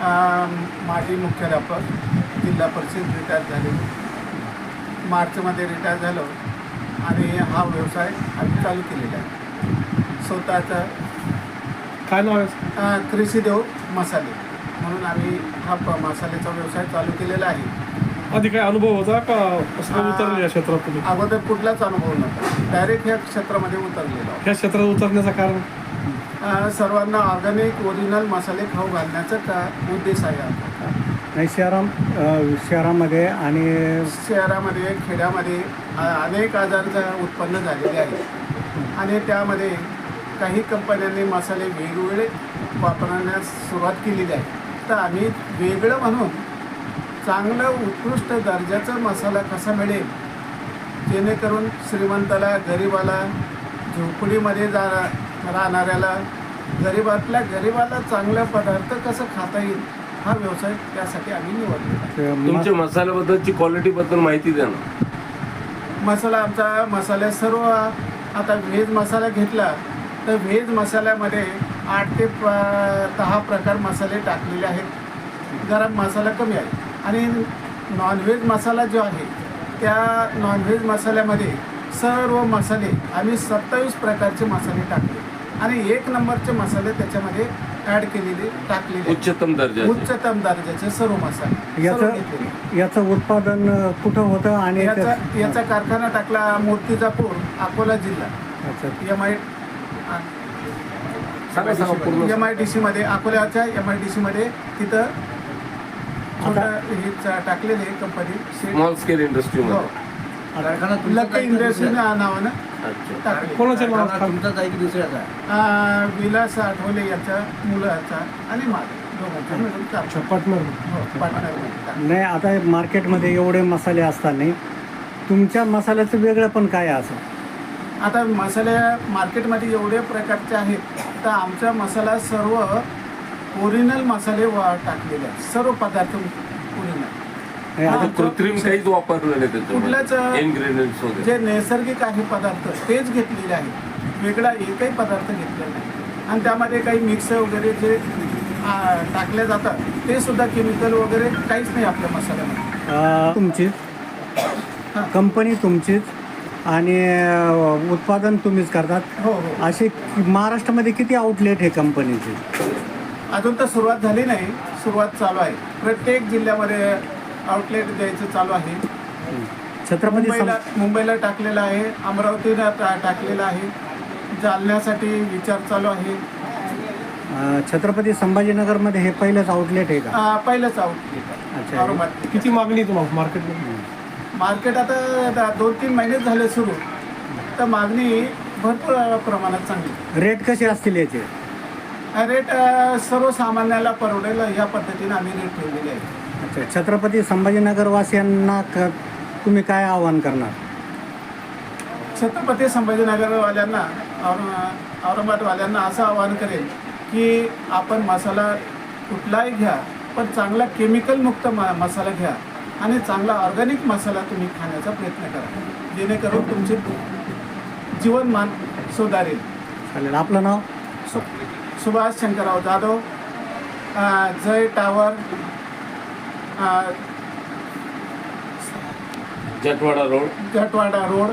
माजी मुख्याध्यापक जिल्हा परिषद रिटायर झाले. मार्चमध्ये रिटायर झालो आणि हा व्यवसाय आम्ही चालू केलेला आहे. स्वतःचा काय नाव कृषीदेव मसाले. म्हणून आम्ही हा मसाल्याचा व्यवसाय चालू केलेला आहे. आधी काय अनुभव होता का? उतरले या क्षेत्रात अगोदर कुठलाच अनुभव नव्हता. डायरेक्ट ह्या क्षेत्रामध्ये उतरलेलो. ह्या क्षेत्रात उतरण्याचं कारण? सर्वांना ऑर्गॅनिक ओरिजिनल मसाले खाऊ घालण्याचा का उद्देश आहे नाही शहरा शहरामध्ये आणि शहरामध्ये खेड्यामध्ये अनेक आजारचं उत्पन्न झालेले आहेत आणि त्यामध्ये काही कंपन्यांनी मसाले वेगवेगळे वापरण्यास सुरुवात केलेली आहे. तर आम्ही वेगळं म्हणून चांगलं उत्कृष्ट दर्जाचा मसाला कसा मिळेल? जेणेकरून श्रीमंताला गरिबाला झोपडीमध्ये जा राहणाऱ्याला गरिबातल्या गरिबाला चांगला पदार्थ कसं खाता येईल हा व्यवसाय त्यासाठी आम्ही निवडलेला तुमच्या मसाल्याबद्दलची क्वालिटी बद्दल माहिती द्या ना. मसाला आमचा मसाले सर्व आता व्हेज मसाला घेतला तर व्हेज मसाल्यामध्ये आठ ते प दहा प्रकार मसाले टाकलेले आहेत. जरा मसाला कमी आहे. आणि नॉनव्हेज मसाला जो आहे त्या नॉनव्हेज मसाल्यामध्ये सर्व मसाले आम्ही सत्तावीस प्रकारचे मसाले टाकले. आणि एक नंबरचे मसाले त्याच्यामध्ये ॲड केलेले टाकलेले. उच्चतम दर्जाचे. उच्चतम दर्जाचे सर्व मसाले. सर्व याचं घेतलेले. याचं उत्पादन कुठं होतं आणि याचा कारखाना टाकला मूर्तिजापूर अकोला जिल्हा. अच्छा. एम आय सांगा सांगा पूर्ण. एम आय डी सीमध्ये अकोल्याच्या एम आय डी सीमध्ये तिथं छोटं हे चा- टाकलेले कंपनी स्मॉल स्केल इंडस्ट्री हो. मध्ये लक्क इंडस्ट्री नावानं अच्छा. टाकले कोणाच्या नाव तुमचाच आहे की दुसऱ्याचा? आहे? आ, विलास आठवले याच्या मुलाचा आणि माझा दोघांचा. मिळून चार पार्टनर हो टाकले. नाही आता मार्केटमध्ये एवढे मसाले असताना तुमच्या मसाल्याचं वेगळं पण काय आहे असं? आता मसाले मार्केटमध्ये एवढे प्रकारचे आहेत तर आमचा मसाला सर्व ओरिजिनल मसाले वा टाकलेले आहेत. सर्व पदार्थ नाही. आता कृत्रिम काहीच वापरलं नाही त्याच्यामध्ये. इन्ग्रेडियंट्स वगैरे. जे नैसर्गिक आहे पदार्थ तेच घेतलेले आहेत. वेगळा एकही पदार्थ घेतलेला नाही. आणि त्यामध्ये काही मिक्स वगैरे जे आ, टाकले जातात ते सुद्धा केमिकल वगैरे काहीच नाही आपल्या मसाल्यामध्ये. अ, तुमचीच. हां. कंपनी तुमचीच. आणि उत्पादन तुम्हीच करतात. हो हो. असे महाराष्ट्रामध्ये किती आउटलेट आहे कंपनीचे अजून तर सुरुवात झाली नाही. सुरुवात चालू आहे. प्रत्येक जिल्ह्यामध्ये आउटलेट द्यायचं चालू आहे. छत्रपती मुंबईला मुंबईला टाकलेलं आहे. अमरावतीला टा- टाकलेलं आहे. जालन्यासाठी विचार चालू आहे. अ, छत्रपती संभाजीनगरमध्ये हे पहिलंच आउटलेट आहे का? पहिलंच आउटलेट अच्छा. औरंगाबाद किती मागणी आहे तुम्हाला मार्केटमध्ये? मार्केट आता दा- दोन तीन महिने झाले सुरू. तर मागणी भरपूर प्रमाणात चांगली. रेट कसे असतील याचे? रेट सर्वसामान्याला परवडेल ह्या पद्धतीने आम्ही रेट ठेवलेले आहे अच्छा छत्रपती संभाजीनगर वासियांना क- तुम्ही काय आवाहन करणार? छत्रपती संभाजीनगरवाल्यांना औरंग औरंगाबादवाल्यांना असं आवाहन करेल की आपण मसाला कुठलाही घ्या पण चांगला केमिकलमुक्त म मसाला घ्या आणि चांगला ऑर्गॅनिक मसाला तुम्ही खाण्याचा प्रयत्न करा. जेणेकरून तुमचे जीवनमान सुधारेल. चालेल. आपलं नाव? सु Subhash Shankarrao Jadhav Jai tower Jatwada road. Gatwada road.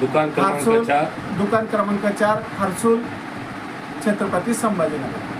दुकान क्रमांक चार. दुकान क्रमांक चार हर्सूल छत्रपती संभाजीनगर.